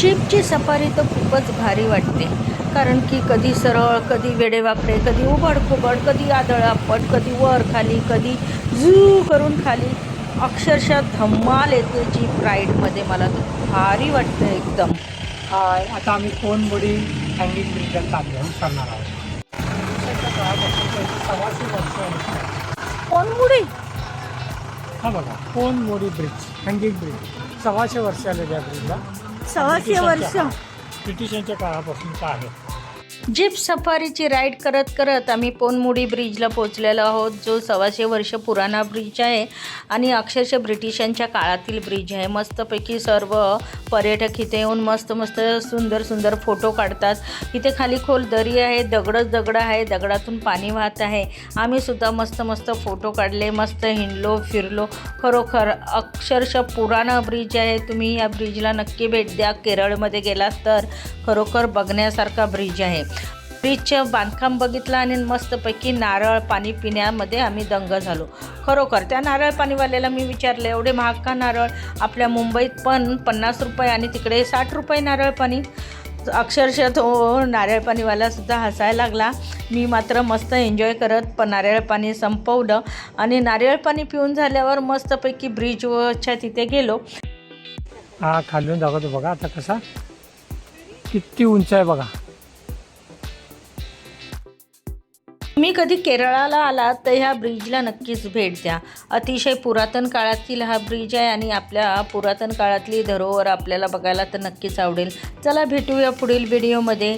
जीपची सफारी तर खूपच भारी वाटते. कारण की कधी सरळ कधी वेडेवाकडे कधी उबड खुबड कधी आदळापट कधी वर खाली कधी झू करून खाली. अक्षरशः धम्माल येते जीप राईडमध्ये मला तर भारी वाटतं एकदम. हाय आता आम्ही कोनबुडी हँगिंग ब्रिजला चाललो करणार आहोत. कोणमुळे हा बघा कोनबुडी ब्रिज हँगिंग ब्रिज सव्वाशे वर्ष आले त्या ब्रिजला सहाशे वर्ष. ब्रिटिशांच्या काळापासून आहे? जीप सफारीची राईड करत करत आम्ही पोनमुडी ब्रिजला पोचलेलो आहोत जो सव्वाशे वर्ष पुराणा ब्रिज आहे आणि अक्षरशः ब्रिटिशांच्या काळातील ब्रिज आहे. मस्तपैकी सर्व पर्यटक इथे येऊन मस्त मस्त सुंदर सुंदर फोटो काढतात. इथे खाली खोल दरी आहे दगडच दगड आहे दगडातून पाणी वाहत आहे. आम्ही सुद्धा मस्त मस्त फोटो काढले मस्त हिंडलो फिरलो. खरोखर अक्षरशः पुराणा ब्रिज आहे. तुम्ही या ब्रिजला नक्की भेट द्या. केरळमध्ये गेलात तर खरोखर बघण्यासारखा ब्रिज आहे. ब्रिजचं बांधकाम बघितलं आणि मस्तपैकी नारळ पाणी पिण्यामध्ये आम्ही दंग झालो. खरोखर त्या नारळ पाणीवाल्याला मी विचारलं एवढे महाग का नारळ? आपल्या मुंबईत पण पन्नास रुपये आणि तिकडे साठ रुपये नारळ पाणी? अक्षरशः तो नारळ पाणीवालासुद्धा हसायला लागला. मी मात्र मस्त एन्जॉय करत प नारळ पाणी संपवलं आणि नारळ पाणी पिऊन झाल्यावर मस्तपैकी ब्रिजवरच्या तिथे गेलो. हा खालून दाखवतो बघा आता कसा किती उंच आहे बघा. तुम्ही कधी केरळाला आलात तर ह्या ब्रिजला नक्कीच भेट द्या. अतिशय पुरातन काळातील हा ब्रिज आहे आणि आपल्या पुरातन काळातली धरोहर आपल्याला बघायला तर नक्कीच आवडेल. चला भेटूया पुढील व्हिडिओमध्ये